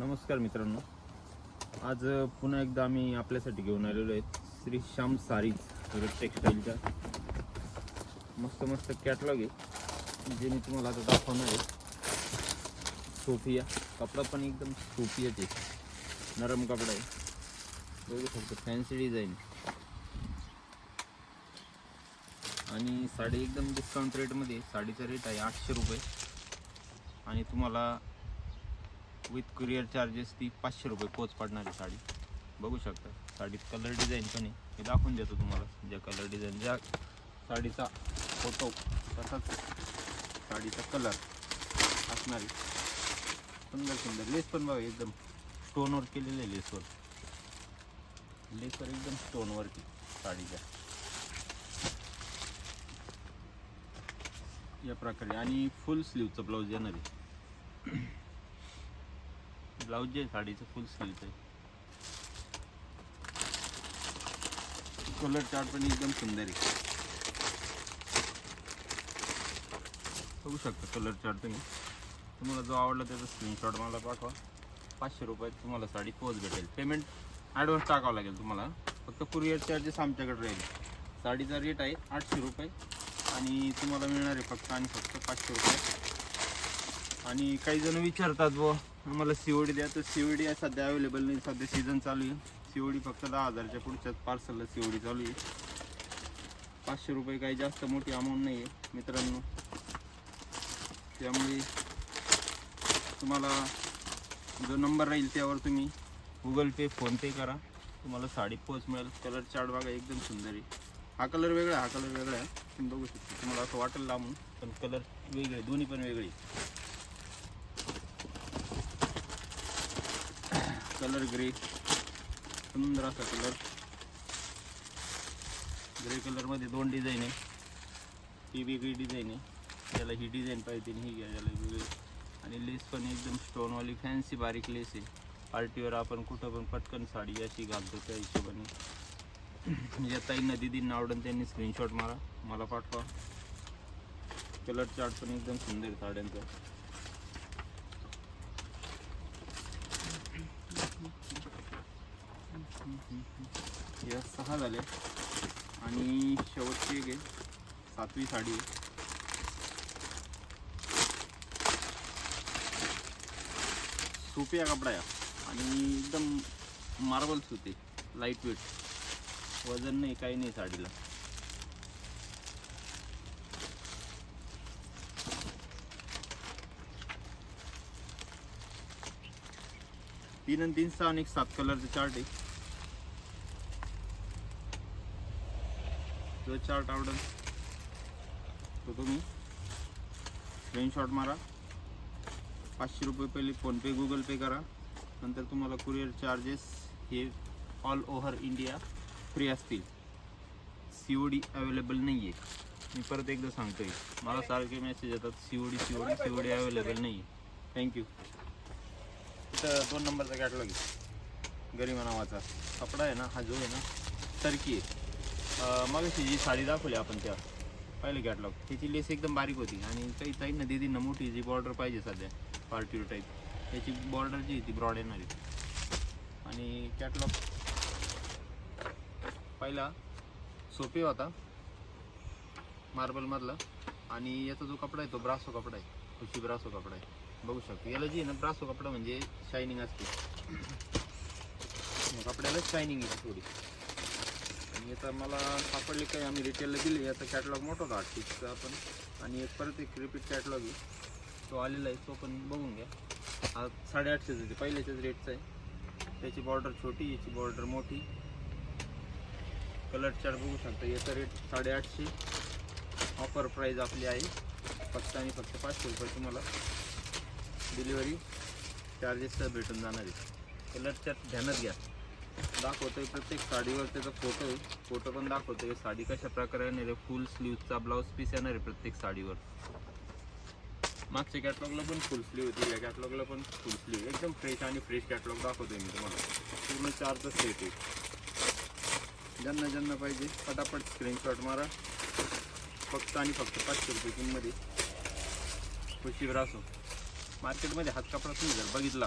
नमस्कार मित्रांनो. आज पुन्हा एकदा आम्ही आपल्यासाठी घेऊन आलेलो आहेत श्री श्याम सारीज सुरत टेक्स्टाईलच्या. मस्त मस्त कॅटलॉग आहे जे मी तुम्हाला आता दाखवणार आहे. सोफिया. कपडा पण एकदम सोफियाच आहे. नरम कपडा आहे. बघू शकतो फॅन्सी डिझाईन आणि साडी एकदम डिस्काउंट रेटमध्ये साडीचा रेट आहे आठशे रुपये. आणि तुम्हाला विथ कुरिअर चार्जेस ती पाचशे रुपये पोच पडणारी साडी. बघू शकता साडीत कलर डिझाईन पण आहे. मी दाखवून देतो तुम्हाला ज्या कलर डिझाईन ज्या साडीचा फोटो तसाच साडीचा कलर असणारी सुंदर सुंदर. लेस पण बघा एकदम स्टोनवर केलेलं आहे लेसवर लेसवर एकदम स्टोनवरती साडीच्या. या प्रकारे. आणि फुल स्लीवचं ब्लाऊज येणार आहे. ब्लाऊज जे साडीचं फुल स्लीवचं आहे. कलर चार्ट पण एकदम सुंदर आहे. बघू शकता कलर चार्ट तुम्ही. तुम्हाला जो आवडला त्याचा स्क्रीनशॉट मला पाठवा. पाचशे रुपयात तुम्हाला साडी पोच भेटेल. पेमेंट ॲडव्हान्स टाकावं लागेल तुम्हाला. फक्त कुरिअर चार्जेस आमच्याकडे राहील. साडीचा रेट आहे आठशे रुपये आणि तुम्हाला मिळणार आहे फक्त आणि फक्त पाचशे रुपये. आणि काही जण विचारतात बुवा आम्हाला सी ओ डी द्या. तर सी ओ डी सध्या अवेलेबल नाही. सध्या सीझन चालू आहे. सी ओ डी फक्त दहा हजारच्या पुढच्याच पार्सलला सी ओ डी चालू आहे. पाचशे रुपये काही जास्त मोठी अमाऊंट नाही आहे मित्रांनो. त्यामुळे तुम्हाला जो नंबर राहील त्यावर तुम्ही गुगल पे फोनपे करा. तुम्हाला साडी पोच मिळेल. कलर चार्ट बघा एकदम सुंदर आहे. हा कलर वेगळा हा कलर वेगळा आहे. तुम्ही बघू शकता. तुम्हाला असं वाटेल लांबून पण कलर वेगळे दोन्ही पण वेगळे. Colour grey. सुंदर असा कलर. ग्रे कलरमध्ये दोन डिझाईन आहे. ही वेगळी डिझाईन आहे. याला ही डिझाईन पाहिजे आणि ही याला वेगळी. आणि लेस पण एकदम स्टोनवाली फॅन्सी बारीक लेस आहे. पार्टीवर आपण कुठं पण पटकन साडी अशी घालतो त्या हिशोबाने. या ताईंना दिदींना आवडून त्यांनी स्क्रीनशॉट मारा. मला पाठवा. कलर चार्ट पण एकदम सुंदर साड्यांचा. या सहा झाल्या आणि शेवटची एक आहे. सातवी साडी आहे. सोपी आहे कपडा या. आणि एकदम मार्बल सुते लाइट वेट वजन नाही काही नाही साडीला. तीन आणि तीन सहा आणि एक सात कलरचे चार्ट आहे. जो चार्ट आवडेल तो तुम्ही स्क्रीनशॉट मारा. पाचशे रुपये पहिले फोनपे गुगल पे करा. नंतर तुम्हाला कुरिअर चार्जेस हे ऑल ओव्हर इंडिया फ्री असतील. सी ओ डी अवेलेबल नाही आहे मी परत एकदा सांगतो आहे मला सारखे मेसेज येतात C O D C O D C O D available नाही आहे थँक्यू तर दोन नंबरचा कॅटलॉग आहे. गरिमा नावाचा. कपडा आहे ना हा जो आहे ना टर्की आहे. मग जी साडी दाखवली आपण त्या पहिलं कॅटलॉग त्याची लेस एकदम बारीक होती आणि काही ताईंना दिदींना मोठी जी बॉर्डर पाहिजे सध्या पार्टी टाईप त्याची बॉर्डर जी आहे ती ब्रॉड येणार आहे. आणि कॅटलॉग पहिला सोपी होता मार्बलमधला आणि याचा जो कपडा आहे तो ब्रासो कपडा आहे खुशी ब्रासो कपडा आहे. बघू शकतो. याला जी आहे ना ब्रासो कपडा म्हणजे शायनिंग असते. कपड्याला शायनिंग येते थोडी. आणि याचा मला सापडले काय आम्ही रिटेलला दिले. याचा कॅटलॉग मोठा होता आठ पीसचा पण. आणि एक परत एक रिपीट कॅटलॉग आहे. तो आलेला आहे तो पण बघून घ्या. हा साडेआठशेच आहे पहिल्याच्याच रेटचा आहे. त्याची बॉर्डर छोटी याची बॉर्डर मोठी. कलर चार्ट बघू शकता याचा रेट साडेआठशे. ऑफर प्राईज आपली आहे. फक्त आणि फक्त पाचशे रुपये तुम्हाला. डिलिव्हरी चार्जेस भेटून जाणार आहे. कलर चार्ट ध्यानात घ्या. दाखवतोय प्रत्येक साडीवर त्याचा फोटो आहे. फोटो पण दाखवतोय. साडी कशा प्रकारे येणार आहे फुल स्लीवचा ब्लाऊज पीस येणार आहे प्रत्येक साडीवर. मागच्या कॅटलॉगला पण फुल स्लीव होती या कॅटलॉगला पण फुल स्लीव एकदम फ्रेश आणि फ्रेश कॅटलॉग दाखवतोय मी तुम्हाला. पूर्ण चारचा सेट आहे ज्यांना ज्यांना पाहिजे फटाफट स्क्रीनशॉट मारा. फक्त आणि फक्त पाचशे रुपये किंमत खुशीवर असो. मार्केटमध्ये हात कपडा तुम्ही जर बघितला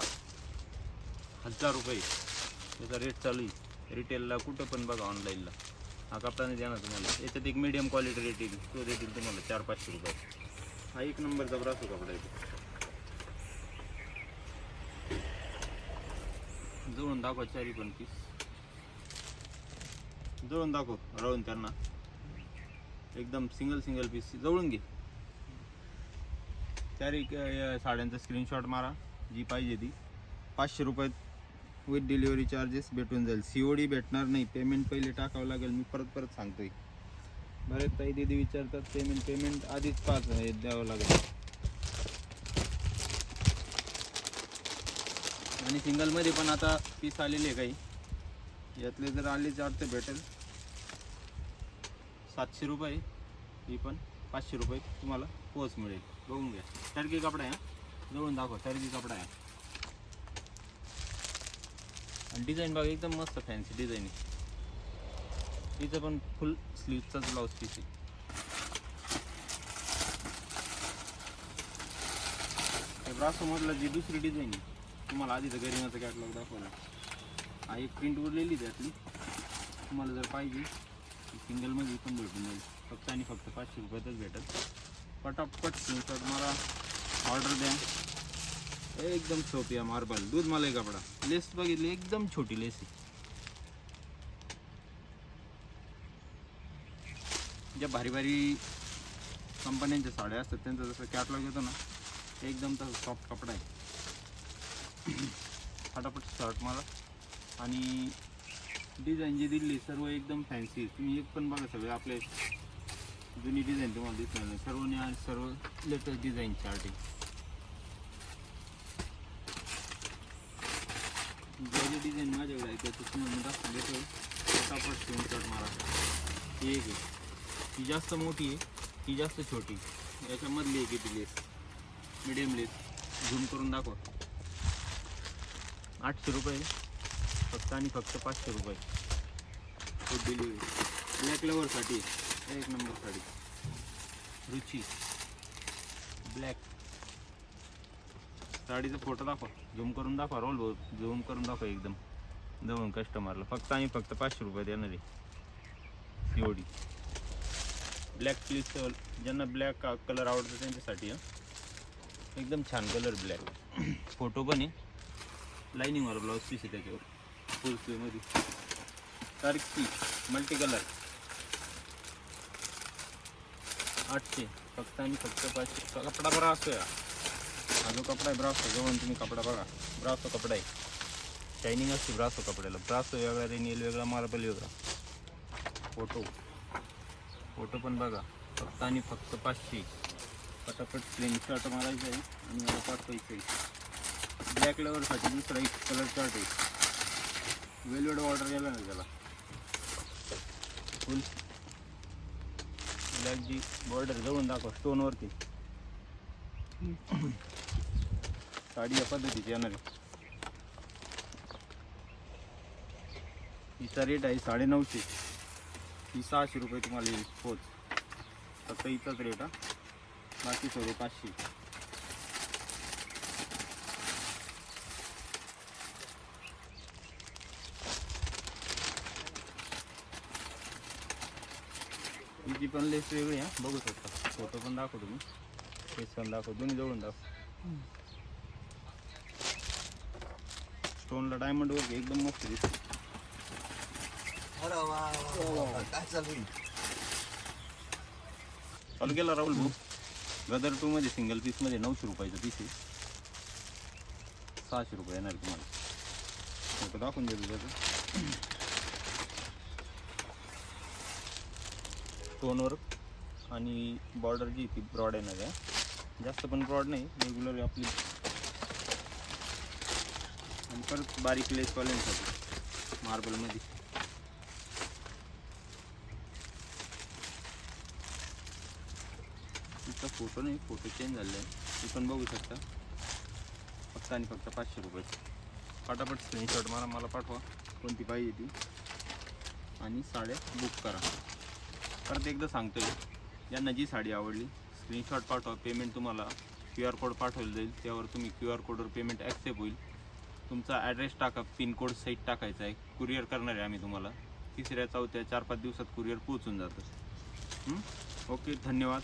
हजार रुपये. त्याचा रेट चालू आहे. रिटेलला कुठं पण बघा ऑनलाईनला हा कपडा नाही देणार तुम्हाला. याच्यात एक मीडियम क्वालिटी रेट येईल तो देतील तुम्हाला चार पाचशे रुपये. हा एक नंबरचा ब्रासो कपडा येतो जवळून दाखवा चारी पण पीस जवळून दाखव राहून त्यांना. एकदम सिंगल सिंगल पीस जवळून घे. चारी साड्यांचा स्क्रीनशॉट मारा. जी पाहिजे ती. पाचशे रुपयात विथ डिलिव्हरी चार्जेस भेटून जाईल. सी ओ डी भेटणार नाही. पेमेंट पहिले टाकावं लागेल. मी परत परत सांगतोय. बरेच ताई दिदी विचारतात पेमेंट पेमेंट आधीच पाच हे द्यावं लागेल. आणि सिंगलमध्ये पण आता पीस आलेली आहे काही. यातले जर आले चार तर भेटेल. सातशे रुपये ही पण पाचशे रुपये तुम्हाला पोच मिळेल. बघून घ्या. टर्की कपडा आहे जवळून दाखवा टर्की कपडा आहे. आणि डिझाईन बघा एकदम मस्त फॅन्सी डिझाईन आहे. तिचं पण फुल स्लीवचाच ब्लाऊज पीस आहे. ब्रासोमधला जी दुसरी डिझाईन आहे तुम्हाला आधीचं गरिमाचा कॅटलॉग दाखवला. हा एक प्रिंट उरलेली त्यातली. तुम्हाला जर पाहिजे सिंगलमध्ये पण भेटून जाईल. फक्त आणि फक्त पाचशे रुपयातच भेटत पटापट स्क्रीनशॉट मला ऑर्डर द्या. एकदम सोपी आहे मार्बल. दूध मलाई कपडा लेस बघितली एकदम छोटी लेस आहे. ज्या भारी भारी कंपन्यांच्या साड्या असतात त्यांचा जसं कॅटलॉग येतो ना एकदम तसं सॉफ्ट कपडा आहे. फटाफट शर्ट मला आणि डिझाईन जी दिली सर्व एकदम फॅन्सी तुम्ही एक पण बघा सगळे आपले जुनी डिझाईन तुम्हाला दिसणार नाही. सर्वने आज सर्व लेटेस्ट डिझाईन चार्ट आहे जे जे डिझाईन माझ्याकडे आहे त्याचं तुम्हाला मी दाखवून देतो फटाफट स्क्रीनशॉट मारा. ही एक आहे. ती जास्त मोठी आहे ती जास्त छोटी याच्यामधली आहे ती लेस मिडियम लेस झूम करून दाखवा. आठशे रुपये फक्त आणि फक्त पाचशे रुपये. फूड डिलिव्हरी ब्लॅक लवरसाठी एक नंबर साडी रुची. ब्लॅक साडीचा फोटो दाखवा. झूम करून दाखवा रोल भाऊ झूम करून दाखवा एकदम. जवळून कस्टमरला फक्त आम्ही फक्त पाचशे रुपये देणार आहे. एवढी. ब्लॅक प्लीज ज्यांना ब्लॅक कलर आवडतो त्यांच्यासाठी एकदम छान कलर ब्लॅक फोटो पण आहे. लाईनिंगवर ब्लाऊज पीस आहे त्याच्यावर. फुल स्लीवमध्ये टर्की मल्टी कलर आठशे. फक्त आणि फक्त पाचशे. कपडा बरा असतो या हा जो कपडा आहे ब्रासो जवळ तुम्ही कपडा बघा. ब्रासो कपडा आहे. शायनिंग असते ब्रासो कपड्याला. ब्रासो वेगळा रेनियल वेगळा मार्बल वेगळा. फोटो फोटो पण बघा. फक्त आणि फक्त पाचशे. पटापट स्क्रीनशॉट मारायचं आहे आणि मला पाठवायचं आहे. ब्लॅक लेवरसाठी दुसरा एक कलर चार्ट आहे. वेलवेड ऑर्डर गेला ना त्याला. फुल ब्लॅक जी बॉर्डर जवळून दाखवा स्टोनवरती साडी या पद्धतीची येणार आहे. हिचा रेट आहे साडेनऊशे. ही सहाशे रुपये तुम्हाला येईल पोच. फक्त हिचाच रेट हा. बाकी सर्व पाचशे. हिची पण लेस वेगळी आहे बघू शकता. फोटो पण दाखवतो तुम्ही लेस पण दाखव दोन्ही जवळून दाखव स्टोनला डायमंड वगैरे एकदम मस्त दिसते. अरे वा वा, वा, वा. काय चालू आहे? चालू केला राहुल भाऊ. गदर टू मध्ये सिंगल पीसमध्ये नऊशे रुपयाचं पीस आहे. सहाशे रुपये येणार तुम्हाला. फोटो दाखवून देतो त्याचं. स्टोनवर आणि बॉर्डर जी ती ब्रॉड येणार आहे. जास्त पण ब्रॉड नाही रेग्युलर आपली आणि परत बारीक लेस वाल्यांसाठी मार्बलमध्ये. तिचा फोटो नाही फोटो चेंज झालेला आहे. पण बघू शकता. फक्त आणि फक्त पाचशे रुपये. फटाफट स्क्रीनशॉट मला मला पाठवा कोणती पाहिजे ती. आणि साड्या बुक करा. परत एकदा सांगतोय ज्यांना जी साडी आवडली स्क्रीनशॉट पाठवा पेमेंट तुम्हाला क्यू आर कोड पाठवलं जाईल. त्यावर तुम्ही क्यू आर कोडवर पेमेंट ॲक्सेप्ट होईल. तुमचा ॲड्रेस टाका पिनकोड सहित टाकायचा आहे. कुरिअर करणार आहे आम्ही तुम्हाला. तिसऱ्या चौथ्या चार पाच दिवसात कुरिअर पोहोचून जातं. ओके धन्यवाद.